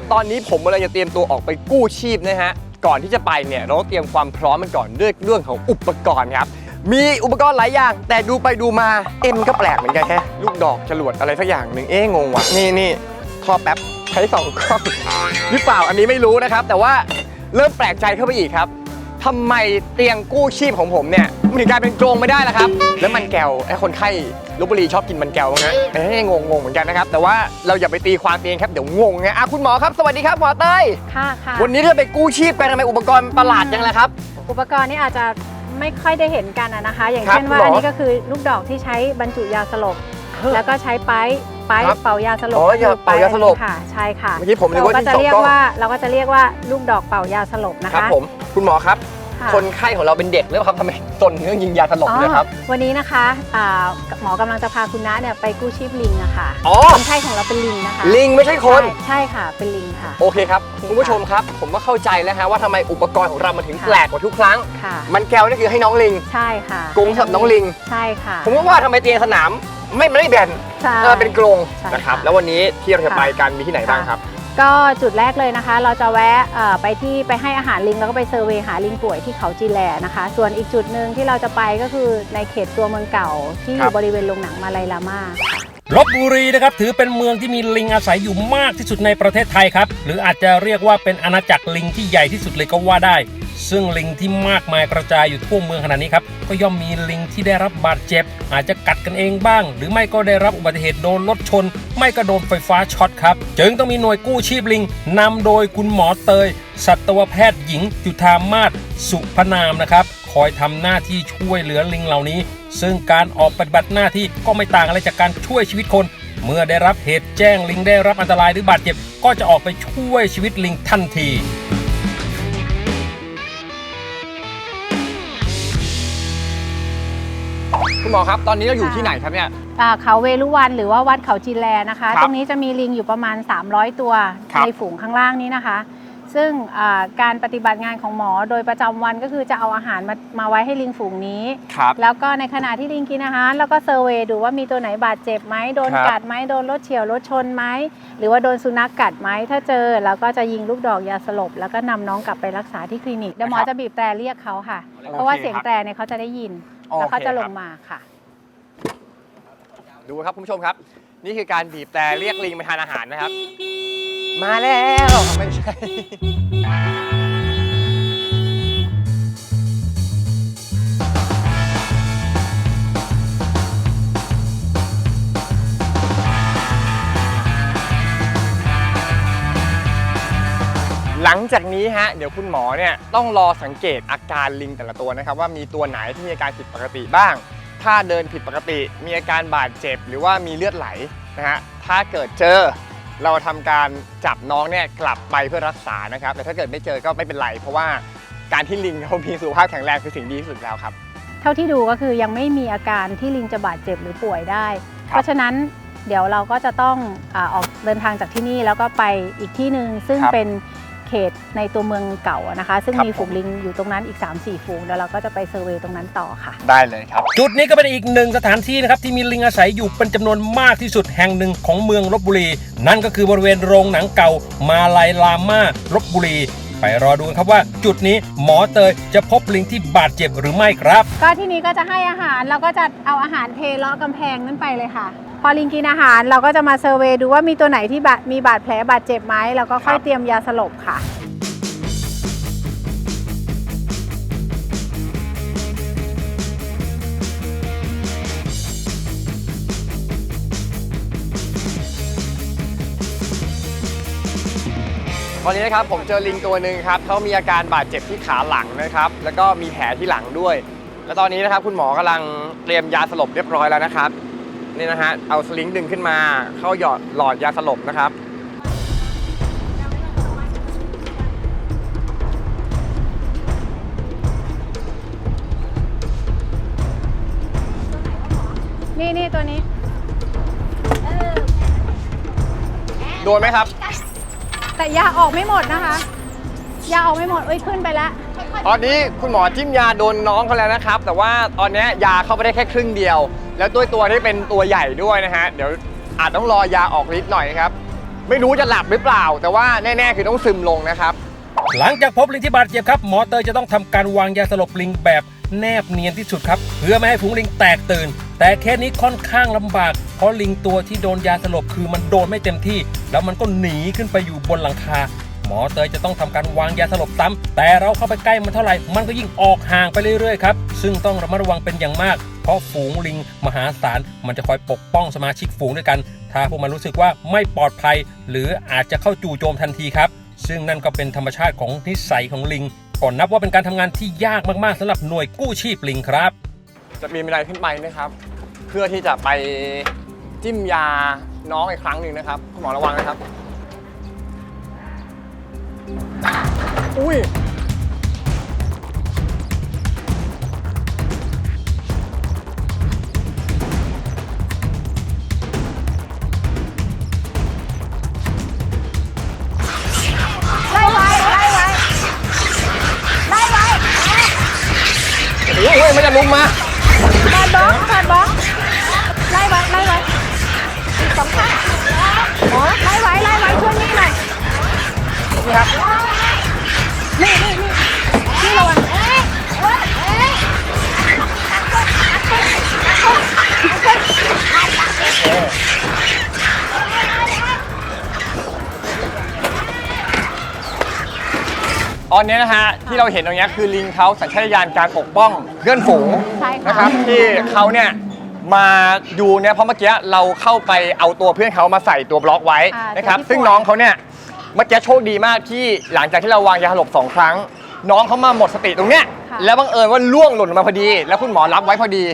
ับตอนนี้ผมกำลังจะเตรียมตัวออกไปกู้ชีพนะฮะ ก่อนที่จะไปเนี่ยเราต้องเตรียมความพร้อมมันก่อนด้วยเรื่องของอุปกรณ์ครับ มีอุปกรณ์หลายอย่าง แต่ดูไปดูมาเอ็มก็แปลกเหมือนกันแค่ลูกดอกจรวดอะไรสักอย่างหนึ่งเอ๊ะงงว่ะนี่นี่ท่อแป๊บใช้สองกล้องหรือเปล่าอันนี้ไม่รู้นะครับ แต่ว่าเริ่มแปลกใจเข้าไปอีกครับ ทำไมเตียงกู้ชีพของผมเนี่ยมันถึงกลายเป็นกรงไม่ได้ล่ะครับ แล้วมันแก้วไอ้คนไข้ลบบุรีชอบกินมันแก้วนะเอ้ยงงงๆเหมือนกันนะครับ แต่ว่าเราอย่าไปตีความเองครับเดี๋ยวงงไงอะคุณหมอครับสวัสดีครับหมอเต้ยค่ะค่ะวันนี้เราไปกู้ชีพกันทำไมอุปกรณ์ประหลาดจังเลยครับ อุปกรณ์นี่อาจจะไม่ค่อยได้เห็นกันอะนะคะ อย่างครับเช่นว่าคุณหมออัอันนี้ก็คือลูกดอกที่ใช้บรรจุยาสลบ แล้วก็ใช้ไปป์ ไปป์ครับเป่ายาสลบอ๋อยาเป่ายาสลบค่ะใช่ค่ะเมื่อกี้ผมนึกเราว่าก็ที่จะสองเรียกล้กองว่า เราก็จะเรียกว่าลูกดอกเป่ายาสลบนะครัคะบผมคุณหมอครับ ค่ะ คนไข้ของเราเป็นเด็กหรือเปล่าครับทำไมตนเรื่องยิงยาสลบอ๋อเลยครับวันนี้นะคะอ่าหมอกำลังจะพาคุณน้าเนี่ยไปกู้ชีพลิงอะค่ะอ๋อคนไข้ของเราเป็นลิงนะคะลิงไม่ใช่คน ใช่ใช่ค่ะเป็นลิงค่ะ โอเคครับโอเคคุณผู้ชมครับ ผมก็เข้าใจแล้วฮะว่าทำไมอุปกรณ์ของเรามันถึงค่ะแปลกกว่าทุกครั้ง ค่ะ มันแก้วนี่คือให้น้องลิงใช่ค่ะกรงสำหรับน้องลิง ใช่ค่ะ ผมก็ว่าทำไมเตียงสนาม ไม่ไม่ได้แบนใช่ เออเป็นกรงใช่นะครับ ค่ะแล้ววันนี้ที่เราจะค่ะ ไปกันมีที่ไหนบ้างครับ ก็จุดแรกเลยนะคะ เราจะแวะเอ่อไปที่ไปให้อาหารลิงแล้วก็ไปเซอร์เวย์หาลิงป่วยที่เขาจีแลนะคะ ส่วนอีกจุดหนึ่งที่เราจะไปก็คือในเขตตัวเมืองเก่าที่อครับยู่บริเวณโรงหนังมาลายลาม่าค่ะลบบุรีนะครับถือเป็นเมืองที่มีลิงอาศัยอยู่มากที่สุดในประเทศไทยครับ หรืออาจจะเรียกว่าเป็นอาณาจักรลิงที่ใหญ่ที่สุดเลยก็ว่าได้ ซึ่งลิงที่มากมายกระจายอยู่ทั่วเมืองขนาดนี้ครับก็ย่อมมีลิงที่ได้รับบาดเจ็บ อาจจะกัดกันเองบ้าง หรือไม่ก็ได้รับอุบัติเหตุโดนรถชน ไม่ก็โดนไฟฟ้าช็อตครับจึงต้องมีหน่วยกู้ชีพลิงนำโดยคุณหมอเตย สัตวแพทย์หญิงจุธามาศสุพนามนะครับคอยทำหน้าที่ช่วยเหลือลิงเหล่านี้ ซึ่งการออกปฏิบัติหน้าที่ก็ไม่ต่างอะไรจากการช่วยชีวิตคน เมื่อได้รับเหตุแจ้งลิงได้รับอันตรายหรือบาดเจ็บ ก็จะออกไปช่วยชีวิตลิงทันที คุณหมอครับ ตอนนี้เราอยู่ค่ะที่ไหนครับเนี่ย อ่าเขาเวรุวันหรือว่าวัดเขาจีแลนะคะ ครับตรงนี้จะมีลิงอยู่ประมาณ 300 ตัวครับ ในฝูงข้างล่างนี้นะคะ ซึ่งอ่าการปฏิบัติงานของหมอโดยประจำวันก็คือจะเอาอาหารมามาไว้ให้ลิงฝูงนี้ ครับ แล้วก็ในขณะที่ลิงกินอาหารแล้วก็เซอร์เวย์ดูว่ามีตัวไหนบาดเจ็บไหมโดนครับ กัดไหมโดนรถเฉียวรถชนไหมหรือว่าโดนสุนัขกัดไหมถ้าเจอเราก็จะยิงลูกดอกยาสลบ แล้วก็นำน้องกลับไปรักษาที่คลินิกเดี๋ยวหมอนะครับจะบีบแต่เรียกเขาค่ะโอเคเพราะว่าเสียงครับแต่เนี่ยเขาจะได้ยินโอเค แล้วเขาจะลครังบมาค่ะ ดูครับคุณผู้ชมครับ นี่คือการบีบแต่เรียกลิงไปทานอาหารนะครับ มาแล้วไม่ใช่ หลังจากนี้ฮะเดี๋ยวคุณหมอเนี่ยต้องรอสังเกตอาการลิงแต่ละตัวนะครับว่ามีตัวไหนที่มีอาการผิดปกติบ้าง ถ้าเดินผิดปกติ มีอาการบาดเจ็บ หรือว่ามีเลือดไหลนะฮะถ้าเกิดเจอเราทำการจับน้องเนี่ยกลับไปเพื่อรักษานะครับ แต่ถ้าเกิดไม่เจอก็ไม่เป็นไร เพราะว่าการที่ลิงเขามีสุขภาพแข็งแรงคือสิ่งดีที่สุดแล้วครับ เท่าที่ดูก็คือยังไม่มีอาการที่ลิงจะบาดเจ็บหรือป่วยได้ครับเพราะฉะนั้นเดี๋ยวเราก็จะต้องอาออกเดินทางจากที่นี่แล้วก็ไปอีกที่หนึ่งซึ่งครับเป็น เขตในตัวเมืองเก่าอะนะคะ ซึ่งครับ มีฝูงผมลิงอยู่ตรงนั้นอีก 3-4 ฝูงแล้วเราก็จะไปเซอร์เวย์ตรงนั้นต่อค่ะ ได้เลยครับ จุดนี้ก็เป็นอีกหนึ่งสถานที่นะครับที่มีลิงอาศัยอยู่เป็นจำนวนมากที่สุดแห่งหนึ่งของเมืองลบบุรี นั่นก็คือบริเวณโรงหนังเก่ามาลายลาม่าลบบุรี ไปรอดูกันครับว่า จุดนี้หมอเตยจะพบลิงที่บาดเจ็บหรือไม่ครับ ก็ที่นี้ก็จะให้อาหารเราก็จะเอาอาหารเทเลาะกำแพงนั้นไปเลยค่ะ พอลิงกินอาหารเราก็จะมาเซอร์เวย์ดูว่ามีตัวไหนที่บาดมีบาดแผลบาดเจ็บไหมเราก็ค่อยครับ เตรียมยาสลบค่ะตอนนี้นะครับผมเจอลิงตัวหนึ่งครับเขามีอาการบาดเจ็บที่ขาหลังนะครับ แล้วก็มีแผลที่หลังด้วย แล้วตอนนี้นะครับคุณหมอกำลังเตรียมยาสลบเรียบร้อยแล้วนะครับ นี่นะฮะ เอาสลิงดึงขึ้นมา เข้าหยอดหลอดยาสลบนะครับ นี่นี่ตัวนี้ โดนไหมครับ แต่ยาออกไม่หมดนะคะ ยาออกไม่หมดเอ้ยขึ้นไปแล้ว ตอนนี้คุณหมอจิ้มยาโดนน้องเขาแล้วนะครับ แต่ว่าตอนนี้ยาเข้าไปได้แค่ครึ่งเดียว แล้วด้วยตัวที่เป็นตัวใหญ่ด้วยนะฮะ เดี๋ยวอาจต้องรอยาออกฤทธิ์หน่อยครับ ไม่รู้จะหลับหรือเปล่า แต่ว่าแน่ๆคือต้องซึมลงนะครับ หลังจากพบลิงที่บาดเจ็บครับหมอเตยจะต้องทำการวางยาสลบลิงแบบแนบเนียนที่สุดครับ เพื่อไม่ให้ฝูงลิงแตกตื่น แต่เคสนี้ค่อนข้างลำบาก เพราะลิงตัวที่โดนยาสลบคือมันโดนไม่เต็มที่ แล้วมันก็หนีขึ้นไปอยู่บนหลังคา หมอเตยจะต้องทำการวางยาสลบซ้ำแต่เราเข้าไปใกล้มันเท่าไหร่ มันก็ยิ่งออกห่างไปเรื่อยๆครับ ซึ่งต้องระมัดระวังเป็นอย่างมาก เพราะฝูงลิงมหาศาล มันจะคอยปกป้องสมาชิกฝูงด้วยกัน ถ้าพวกมันรู้สึกว่าไม่ปลอดภัย หรืออาจจะเข้าจู่โจมทันทีครับ ซึ่งนั่นก็เป็นธรรมชาติของนิสัยของลิง ก่อนนับว่าเป็นการทำงานที่ยากมากๆสำหรับหน่วยกู้ชีพลิงครับ จะมีบันไดขึ้นไปนะครับ เพื่อที่จะไปจิ้มยาน้องอีกครั้งหนึ่งนะครับคุณหมอระวังนะครับ อุ้ยไล่ไว้ไล่ไว้ไล่ไว้โอ้ยเฮ้ยมันจะลุมมาขาดบล็อกขาดบล็อกไล่ไว้ไล่ไว้อีกสองข้างอ๋อไล่ไว้ไล่ไว้ช่วยนี่หน่อย นี่ครับ ตอนนี้นะฮะที่เราเห็นตรงเนี้ยคือลิงเขาสัญชาตญาณการปกป้องเพื่อนฝูงใช่ค่ะ นะครับที่เขาเนี่ยมาดูเนี่ยเพราะเมื่อกี้เราเข้าไปเอาตัวเพื่อนเขามาใส่ตัวบล็อกไว้อ่านะครับตัวที่ซึ่งป่วยน้องเขาเนี่ยเมื่อกี้โชคดีมากที่หลังจากที่เราวางยาสลบสองครั้ง น้องเขามาหมดสติตรงเนี้ยค่ะ แล้วบังเอิญว่าล่วงหล่นมาพอดี แล้วคุณหมอรับไว้พอดี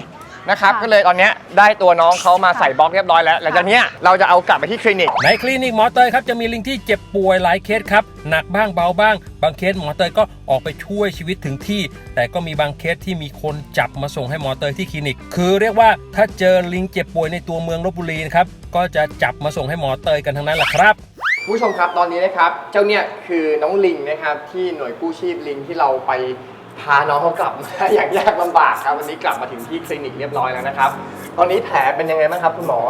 นะครับ ค่ะ ก็เลยตอนเนี้ยได้ตัวน้องเขามาใส่บล็อกเรียบร้อยแล้วหลังจากเนี้ยเราจะเอากลับไปที่คลินิก ในคลินิกหมอเตยครับจะมีลิงที่เจ็บป่วยหลายเคสครับ หนักบ้างเบาบ้าง บางเคสหมอเตยก็ออกไปช่วยชีวิตถึงที่ แต่ก็มีบางเคสที่มีคนจับมาส่งให้หมอเตยที่คลินิก คือเรียกว่าถ้าเจอลิงเจ็บป่วยในตัวเมืองลบบุรีนะครับก็จะจับมาส่งให้หมอเตยกันทั้งนั้นแหละครับคุณผู้ชมครับตอนนี้นะครับ เจ้าเนี่ยคือน้องลิงนะครับที่หน่วยกู้ชีพลิงที่เราไป พาน้องเขากลับมาอย่างยากลำบากครับวันนี้กลับมาถึงที่คลินิกเรียบร้อยแล้วนะครับ ตอนนี้แผลเป็นยังไงบ้างครับคุณหมอ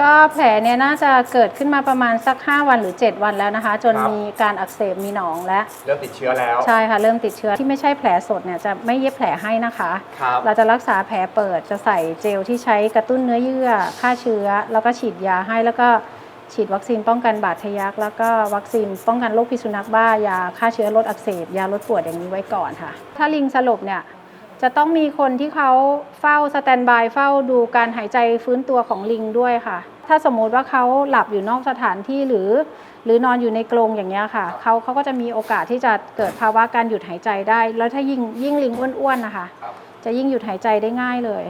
ก็แผลเนี่ยน่าจะเกิดขึ้นมาประมาณสัก 5 วันหรือ 7 วันแล้วนะคะ จนครับ มีการอักเสบมีหนองและเริ่มติดเชื้อแล้วใช่ค่ะเริ่มติดเชื้อที่ไม่ใช่แผลสดเนี่ยจะไม่เย็บแผลให้นะคะ ครับเราจะรักษาแผลเปิดจะใส่เจลที่ใช้กระตุ้นเนื้อเยื่อฆ่าเชื้อ แล้วก็ฉีดยาให้แล้วก็ ฉีดวัคซีนป้องกันบาดทะยัก แล้วก็วัคซีนป้องกันโรคพิษสุนัขบ้ายาฆ่าเชื้อลดอักเสบ ยาลดปวดอย่างนี้ไว้ก่อนค่ะ ถ้าลิงสลบเนี่ยจะต้องมีคนที่เขาเฝ้าสแตนบายเฝ้าดูการหายใจฟื้นตัวของลิงด้วยค่ะ ถ้าสมมุติว่าเขาหลับอยู่นอกสถานที่หรือ หรือนอนอยู่ในกรงอย่างเงี้ยค่ะเขาเขาก็จะมีโอกาสที่จะเกิดภาวะการหยุดหายใจได้ แล้วถ้ายิ่งยิ่งลิงอ้วนๆนะคะครับจะยิ่งหยุดหายใจได้ง่ายเลย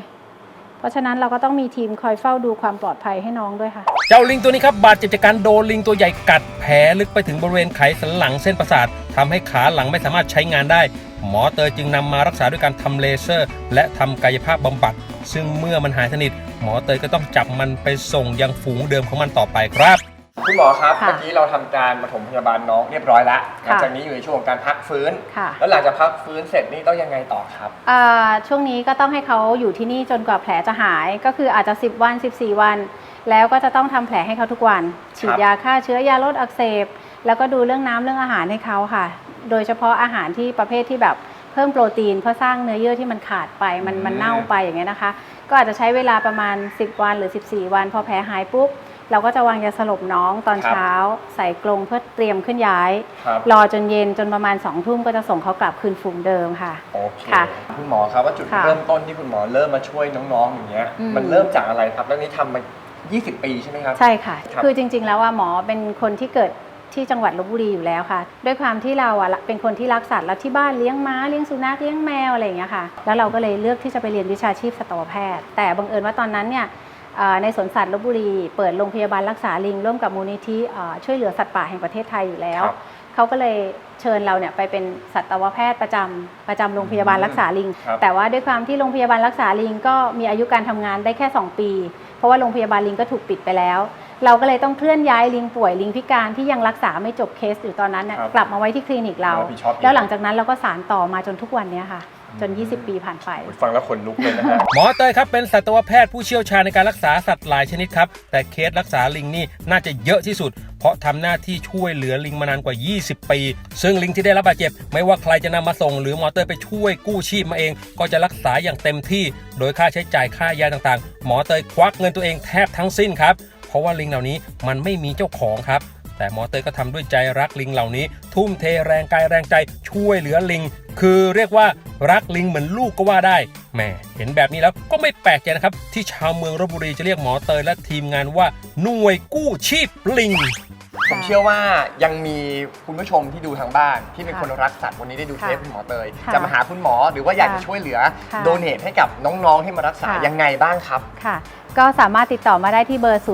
เพราะฉะนั้นเราก็ต้องมีทีมคอยเฝ้าดูความปลอดภัยให้น้องด้วยค่ะ เจ้าลิงตัวนี้ครับบาดเจ็บจากการโดนลิงตัวใหญ่กัดแผลลึกไปถึงบริเวณไขสันหลังเส้นประสาททำให้ขาหลังไม่สามารถใช้งานได้ หมอเตยจึงนำมารักษาด้วยการทำเลเซอร์ และทำกายภาพบำบัด ซึ่งเมื่อมันหายสนิท หมอเตยก็ต้องจับมันไปส่งยังฝูงเดิมของมันต่อไปครับคุณหมอครับ ค่ะเมื่อกี้เราทำการปฐมพยาบาลน้องเรียบร้อยแล้วหลังค่ะจากนี้อยู่ในช่วงของการพักฟื้น ค่ะ แล้วหลังจากพักฟื้นเสร็จนี่ต้องยังไงต่อครับอ่าช่วงนี้ก็ต้องให้เขาอยู่ที่นี่จนกว่าแผลจะหายก็คืออาจจะ 10 วัน 14 วัน แล้วก็จะต้องทำแผลให้เขาทุกวัน ฉีดยาฆ่าเชื้อยาลดอักเสบ แล้วก็ดูเรื่องน้ำเรื่องอาหารให้เขาค่ะ โดยเฉพาะอาหารที่ประเภทที่แบบเพิ่มโปรตีน เพื่อสร้างเนื้อเยื่อที่มันขาดไปมันมันเน่าไปอย่างเงี้ยนะคะ ก็อาจจะใช้เวลาประมาณ 10 วันหรือ 14 วัน พอแผลหายปุ๊บเราก็จะวางยาสลบน้องตอนครับเช้า ใส่กรงเพื่อเตรียมขึ้นย้ายครับรอจนเย็นจนประมาณ2องทุ่มก็จะส่งเขากลับคืนฝูงเดิมค่ะโอเคค่ะคุณหมอครับว่าจุดค่ะเริ่มต้นที่คุณหมอเริ่มมาช่วยน้องๆอย่างเงี้ยอืมมันเริ่มจากอะไรครับแล้วนี้ทำมา 20 ปีใช่ไหมครับ ใช่ค่ะ ครับ คือจริง ๆ แล้วว่าหมอเป็นคนที่เกิดที่จังหวัดลบบุรีอยู่แล้วค่ะ ด้วยความที่เราอะเป็นคนที่รักสัตว์แล้วที่บ้านเลี้ยงม้าเลี้ยงสุนัขเลี้ยงแมวอะไรอย่างเงี้ยค่ะ แล้วเราก็เลยเลือกที่จะไปเรียนวิชาชีพสัตวแพทย์ แต่บังเอิญว่าตอนนั้นเนี่ยเอ่อในสวนสัตว์ลบบุรี เปิดโรงพยาบาลรักษาลิง ร่วมกับมูลนิธิเอ่อช่วยเหลือสัตว์ป่าแห่งประเทศไทยอยู่แล้ว ครับ เขาก็เลยเชิญเราเนี่ยไปเป็นสัตวแพทย์ประจำประจำโรงพยาบาลรักษาลิง ครับ แต่ว่าด้วยความที่โรงพยาบาลรักษาลิงก็มีอายุการทำงานได้แค่ 2 ปีเพ ราะว่าโรงพยาบาลลิงก็ถูกปิดไปแล้ว เราก็เลยต้องเคลื่อนย้ายลิงป่วยลิงพิการที่ยังรักษาไม่จบเคสอยู่ตอนนั้นน่ะครับกลับมาไว้ที่คลินิกเรามารับผิดชอบเอง แล้วหลังจากนั้นเราก็สารต่อมาจนทุกวันเนี้ยค่ะอื จน 20 ปีผ่านไป ฟังแล้วขนลุกเลยนะฮะ หมอเตยครับเป็นสัตวแพทย์ผู้เชี่ยวชาญในการรักษาสัตว์หลายชนิดครับ แต่เคสรักษาลิงนี่น่าจะเยอะที่สุด เพราะทำหน้าที่ช่วยเหลือลิงมานานกว่า 20 ปี ซึ่งลิงที่ได้รับบาดเจ็บ ไม่ว่าใครจะนำมาส่ง หรือหมอเตยไปช่วยกู้ชีพมาเอง ก็จะรักษาอย่างเต็มที่ โดยค่าใช้จ่ายค่ายาต่างๆ หมอเตยควักเงินตัวเองแทบทั้งสิ้นครับ เพราะว่าลิงเหล่านี้มันไม่มีเจ้าของครับ แต่หมอเตยก็ทำด้วยใจรักลิงเหล่านี้ ทุ่มเทแรงกายแรงใจช่วยเหลือลิง คือเรียกว่ารักลิงเหมือนลูกก็ว่าได้แหมเห็นแบบนี้แล้วก็ไม่แปลกใจนะครับ ที่ชาวเมืองรบบุรีจะเรียกหมอเตยและทีมงานว่าหน่วยกู้ชีพลิงผมเชื่อว่ายังมีคุณผู้ชมที่ดูทางบ้านที่เป็นค่ะคนรักสัตว์วันนี้ได้ดูเทปค่ะคุณหมอเตยค่ะจะมาหาคุณหมอหรือว่าอยากจะค่ะช่วยเหลือค่ะโดเนทให้กับน้องๆที่มารักษาค่ะยังไงบ้างครับค่ะ ก็สามารถติดต่อมาได้ที่เบอร์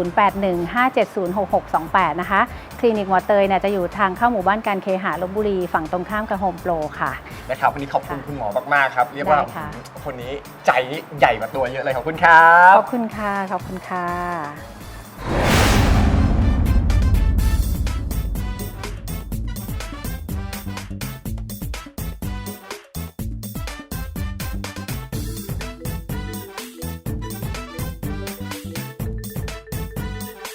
0815706628 นะคะค ลินิกหมอเตยเนี่ยจะอยู่ทางเข้าหมู่บ้านการเคหะลบบุรีฝั่งตรงข้ามกับโฮมโปรค่ะ นะครับวันนี้ขอบคุณค่ะคุณหมอมากๆครับ เรียกว่าได้ค่ะ คนนี้ใจนี่ใหญ่กว่าตัวเยอะเลยขอบคุณครับขอบคุณค่ะ ขอบคุณค่ะ